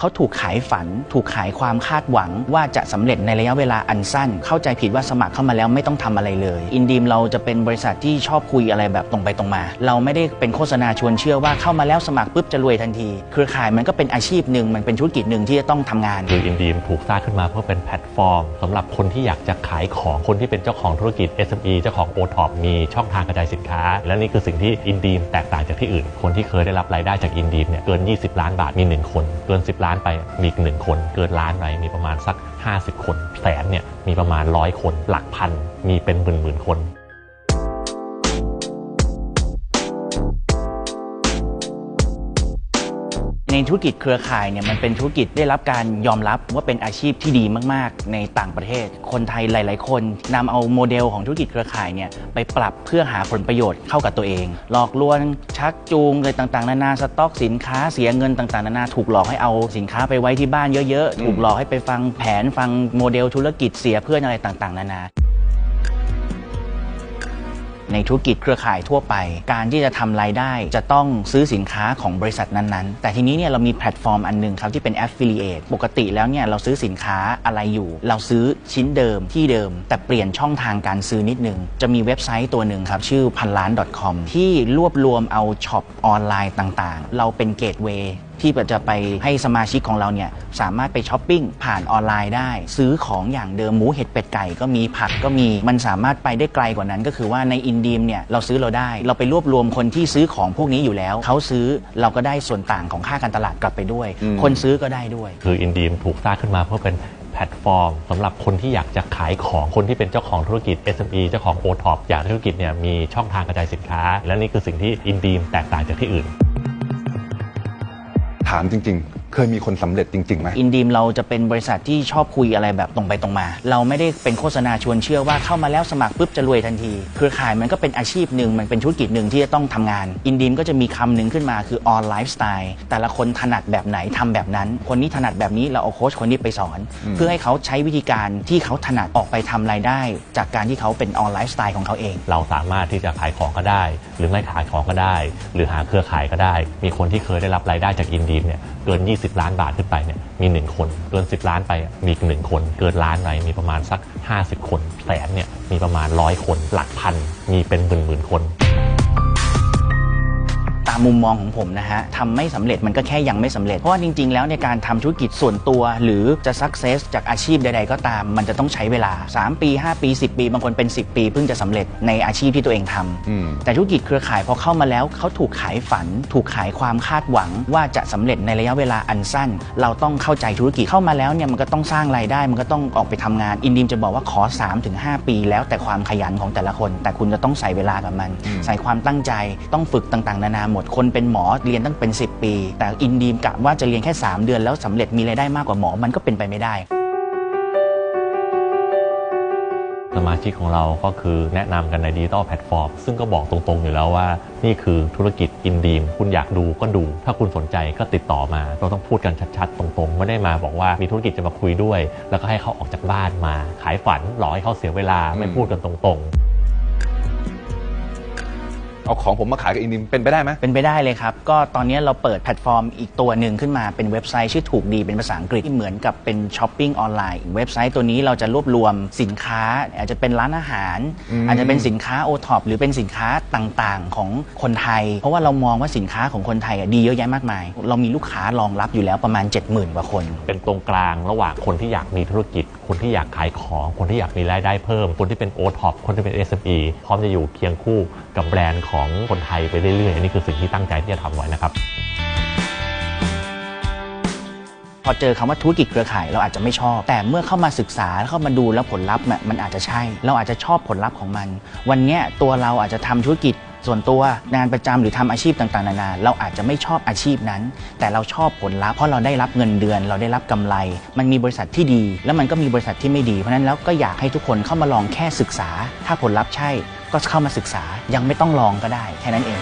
เขาถูกขายฝัน ถูกขายความคาดหวังว่าจะสำเร็จในระยะเวลาอันสั้น เข้าใจผิดว่าสมัครเข้ามาแล้วไม่ต้องทำอะไรเลย อินดีมเราจะเป็นบริษัทที่ชอบคุยอะไรแบบตรงไปตรงมา เราไม่ได้เป็นโฆษณาชวนเชื่อว่าเข้ามาแล้วสมัครปุ๊บจะรวยทันที เครือข่ายมันก็เป็นอาชีพหนึ่งมันเป็นธุรกิจหนึ่งที่จะต้องทำงานคืออินดีมถูกสร้างขึ้นมาเพื่อเป็นแพลตฟอร์มสำหรับคนที่อยากจะขายของคนที่เป็นเจ้าของธุรกิจ SME เจ้าของ o t o p มีช่องทางกระจายสินค้า และนี่คือสิ่งที่อินดีมแตกต่างจากที่อื่น คนที่เคยได้รับรายได้จากอินดีมเนี่ยเกิน 20 ล้านบาทมี 1 คนเกิน 10ล้านไปมีอีกหนึ่งคนเกินล้านไปมีประมาณสัก 50 คนแสนเนี่ยมีประมาณร้อยคน หลักพันมีเป็นหมื่นหมื่นๆคน ในธุรกิจเครือข่ายเนี่ยมันเป็นธุรกิจได้รับการยอมรับว่าเป็นอาชีพที่ดีมาก ๆ ในต่างประเทศ คนไทยหลาย ๆ คนนำเอาโมเดลของธุรกิจเครือข่ายเนี่ยไปปรับเพื่อหาผลประโยชน์เข้ากับตัวเอง หลอกลวงชักจูงอะไรต่าง ๆ นานาสต็อกสินค้าเสียเงินต่าง ๆ นานาถูกหลอกให้เอาสินค้าไปไว้ที่บ้านเยอะ ๆ ถูกหลอกให้ไปฟังแผนฟังโมเดลธุรกิจเสียเพื่อนอะไรต่าง ๆ นานา ในธุรกิจเครือข่ายทั่วไป การที่จะทำรายได้จะต้องซื้อสินค้าของบริษัทนั้นๆ แต่ทีนี้เนี่ยเรามีแพลตฟอร์มอันหนึงครับที่เป็น Affiliate ปกติแล้วเนี่ยเราซื้อสินค้าอะไรอยู่ เราซื้อชิ้นเดิมที่เดิม แต่เปลี่ยนช่องทางการซื้อนิดนึง จะมีเว็บไซต์ตัวหนึ่งครับ ชื่อพันล้าน .com ที่รวบรวมเอาช็อปออนไลน์ต่างๆ เราเป็นเกตเวย์ ที่จะไปให้สมาชิกของเราเนี่ยสามารถไปช้อปปิ้งผ่านออนไลน์ได้ ซื้อของอย่างเดิมหมูเห็ดเป็ดไก่ก็มีผักก็มีมันสามารถไปได้ไกลกว่านั้น ก็คือว่าในอินดีมเนี่ยเราซื้อเราได้ เราไปรวบรวมคนที่ซื้อของพวกนี้อยู่แล้วเขาซื้อเราก็ได้ส่วนต่างของค่าการตลาดกลับไปด้วย คนซื้อก็ได้ด้วย คืออินดีมถูกสร้างขึ้นมาเพื่อเป็นแพลตฟอร์มสำหรับคนที่อยากจะขายของคนที่เป็นเจ้าของธุรกิจ SME เจ้าของ o t o p อยากให้ธุรกิจเนี่ยมีช่องทางกระจายสินค้า และนี่คือสิ่งที่อินดีมแตกต่างจากที่อื่น ถามจริง เคยมีคนสำเร็จจริงๆไหม อินดีมเราจะเป็นบริษัทที่ชอบคุยอะไรแบบตรงไปตรงมา เราไม่ได้เป็นโฆษณาชวนเชื่อว่าเข้ามาแล้วสมัครปุ๊บจะรวยทันที เครือข่ายมันก็เป็นอาชีพหนึ่งมันเป็นธุรกิจหนึ่งที่จะต้องทำงาน อินดีมก็จะมีคำหนึ่งขึ้นมาคือออนไลฟ์สไตล์แต่ละคนถนัดแบบไหนทำแบบนั้น คนนี้ถนัดแบบนี้เราเอาโค้ชคนนี้ไปสอน เพื่อให้เขาใช้วิธีการที่เขาถนัดออกไปทำรายได้ จากการที่เขาเป็นออนไลฟ์สไตล์ของเขาเอง เราสามารถที่จะขายของก็ได้ หรือไม่ขายของก็ได้ หรือหาเครือข่ายก็ได้ มีคนที่เคยได้รับรายได้จากอินดีมเนี่ยเกิน 20ล้านบาทขึ้นไปเนี่ยมี 1 คน เกิน 10 ล้านไปมีอีกหนึ่งคน เกินล้านไปมีประมาณสัก 50 คนแสนเนี่ยมีประมาณร้อยคน หลักพันมีเป็นหมื่นหมื่นๆคนามมุมมองของผมนะฮะทำไม่สำเร็จมันก็แค่ยังไม่สำเร็จ เพราะว่าจริง ๆ แล้วในการทำธุรกิจส่วนตัว หรือจะสักเซสจากอาชีพใด ๆ ก็ตาม มันจะต้องใช้เวลา 3 ปี 5 ปี 10 ปี บางคนเป็น 10 ปี เพิ่งจะสำเร็จในอาชีพที่ตัวเองทำอืมแต่ธุรกิจเครือข่ายพอเข้ามาแล้วเขาถูกขายฝัน ถูกขายความคาดหวังว่าจะสำเร็จในระยะเวลาอันสั้น เราต้องเข้าใจธุรกิจเข้ามาแล้วเนี่ยมันก็ต้องสร้างรายได้ มันก็ต้องออกไปทำงาน อินดีมจะบอกว่าขอ 3-5 ปี แล้วแต่ความขยันของแต่ละคน แต่คุณจะต้องใส่เวลากับมัน ใส่ความตั้งใจต้องฝึกต่างๆ นานาหมดคนเป็นหมอเรียนตั้งเป็น 10 ปี แต่อินดีมกะว่าจะเรียนแค่ 3 เดือนแล้วสำเร็จมีรายได้มากกว่าหมอมันก็เป็นไปไม่ได้ สมาชิกของเราก็คือแนะนำกันในดิจิตอลแพลตฟอร์ม ซึ่งก็บอกตรงๆอยู่แล้วว่า นี่คือธุรกิจอินดีม คุณอยากดูก็ดู ถ้าคุณสนใจก็ติดต่อมา เราต้องพูดกันชัดๆ ตรงๆ ไม่ได้มาบอกว่ามีธุรกิจจะมาคุยด้วย แล้วก็ให้เขาออกจากบ้านมา ขายฝันหลอกให้เขาเสียเวลาไม่พูดกันตรงๆ เอาของผมมาขายกับอินดิมเป็นไปได้ไหม เป็นไปได้เลยครับ ก็ตอนนี้เราเปิดแพลตฟอร์มอีกตัวหนึ่งขึ้นมาเป็นเว็บไซต์ชื่อถูกดีเป็นภาษาอังกฤษที่เหมือนกับเป็นช้อปปิ้งออนไลน์เว็บไซต์ตัวนี้เราจะรวบรวมสินค้า อาจจะเป็นร้านอาหารอืมอาจจะเป็นสินค้าโอท็อปหรือเป็นสินค้าต่างๆ ของคนไทย เพราะว่าเรามองว่าสินค้าของคนไทยอะดีเยอะแยะมากมาย เรามีลูกค้ารองรับอยู่แล้วประมาณ 70,000กว่าคน เป็นตรงกลางระหว่างคนที่อยากมีธุรกิจ คนที่อยากขายของ คนที่อยากมีรายได้เพิ่ม คนที่เป็น o t o p คนที่เป็น SME พร้อมจะอยู่เคียงคู่กับแบรนด์ของของคนไทยไปเรื่อยๆอันนี้คือสิ่งที่ตั้งใจที่จะทำไว้นะครับ พอเจอคำว่าธุรกิจเครือข่ายเราอาจจะไม่ชอบ แต่เมื่อเข้ามาศึกษาแล้วเข้ามาดูแล้วผลลัพธ์มันอาจจะใช่ เราอาจจะชอบผลลัพธ์ของมัน วันนี้ตัวเราอาจจะทำธุรกิจ ส่วนตัวงานประจำหรือทำอาชีพต่างๆนานาเราอาจจะไม่ชอบอาชีพนั้น แต่เราชอบผลลัพธ์เพราะเราได้รับเงินเดือน เราได้รับกำไร มันมีบริษัทที่ดี แล้วมันก็มีบริษัทที่ไม่ดี เพราะฉะนั้นแล้วก็อยากให้ทุกคนเข้ามาลองแค่ศึกษา ถ้าผลลัพธ์ใช่ก็เข้ามาศึกษายังไม่ต้องลองก็ได้แค่นั้นเอง